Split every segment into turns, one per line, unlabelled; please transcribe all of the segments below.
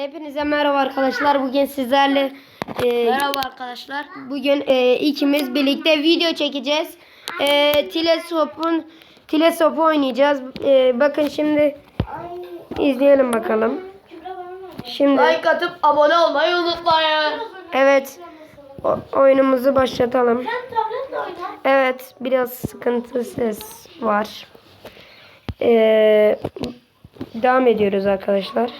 Hepinize merhaba arkadaşlar. Bugün sizlerle e,
Merhaba arkadaşlar.
bugün e, ikimiz birlikte video çekeceğiz. E, Telesop'un Telesop'u oynayacağız. E, bakın şimdi izleyelim bakalım. Şimdi
Like atıp abone olmayı unutmayın.
evet o- oyunumuzu başlatalım. Evet biraz sıkıntı ses var. E, devam ediyoruz arkadaşlar.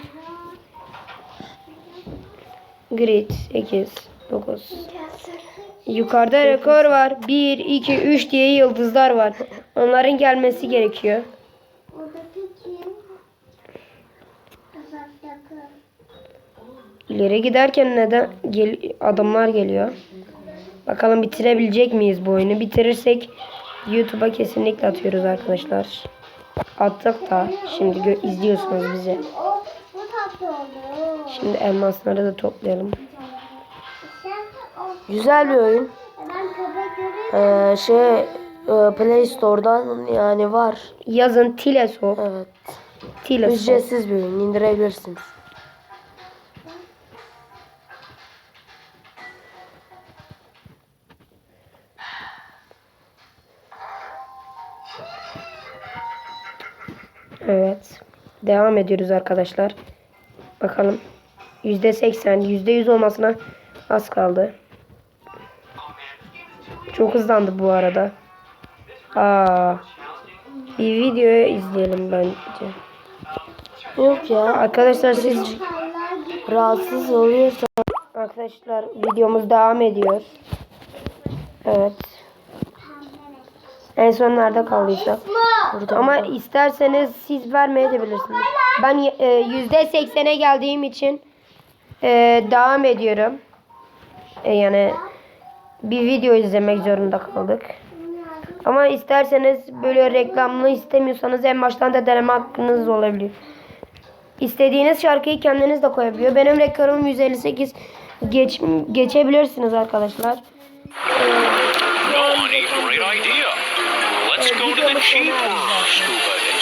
Grid 8 9 Yukarıda rekor var. 1 2 3 diye yıldızlar var. Onların gelmesi gerekiyor. İleri giderken neden gel adamlar geliyor? Bakalım bitirebilecek miyiz bu oyunu? Bitirirsek YouTube'a kesinlikle atıyoruz arkadaşlar. Attık da şimdi izliyorsunuz bizi. Şimdi elmasları da toplayalım.
Güzel bir oyun. Ee, şey e, Play Store'dan yani var.
Yazın Tilesop.
Evet.
Tilesop.
Ücretsiz bir oyun. indirebilirsiniz.
Evet. Devam ediyoruz arkadaşlar. Bakalım. Yüzde seksen, yüzde yüz olmasına az kaldı. Çok hızlandı bu arada. Aa, bir video izleyelim bence.
Yok ya.
Arkadaşlar siz
Rahatsız oluyorsa
arkadaşlar videomuz devam ediyor. Evet. En son nerede kaldıysak.
Burada
Ama isterseniz siz vermeye de bilirsiniz. Ben e, yüzde seksene geldiğim için e, devam ediyorum. E, yani bir video izlemek zorunda kaldık. Ama isterseniz böyle reklamlı istemiyorsanız en baştan da deneme hakkınız olabilir. İstediğiniz şarkıyı kendiniz de koyabiliyor. Benim rekorum 158 geç, geçebilirsiniz arkadaşlar.
Oh, Let's go to the of Scuba